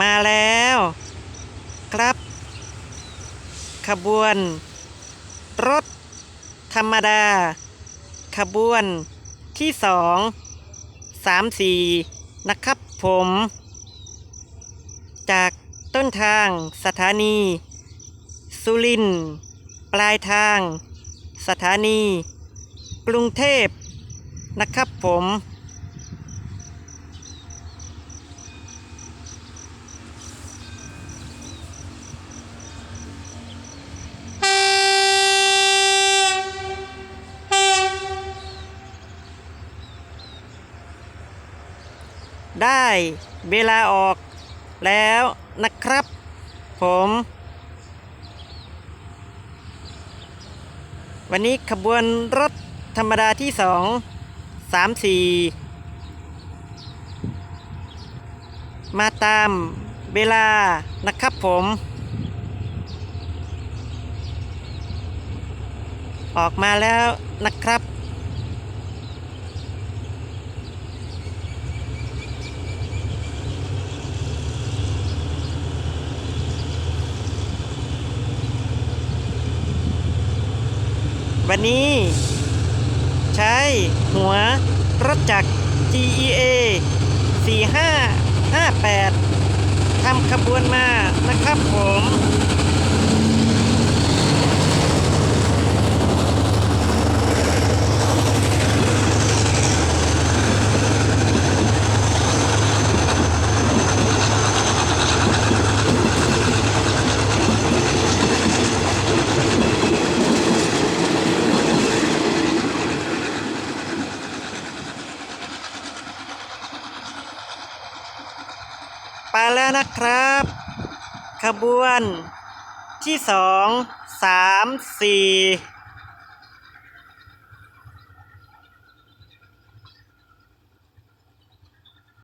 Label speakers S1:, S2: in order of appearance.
S1: มาแล้ว ครับ ขบวน รถ ธรรมดา ขบวนที่สองสามสี่นะครับผม จากต้นทางสถานี สุรินปลายทาง สถานี กรุงเทพนะครับผม ได้เวลาออกแล้วนะครับ ผม วันนี้ขบวนรถธรรมดาที่สองสามสี่มาตามเวลานะครับผม ออกมาแล้วนะครับ วันนี้ ใช้หัวรถจักร GEA 4558ทำขบวนมานะครับผม ไปแล้วนะครับ ขบวนที่สองสามสี่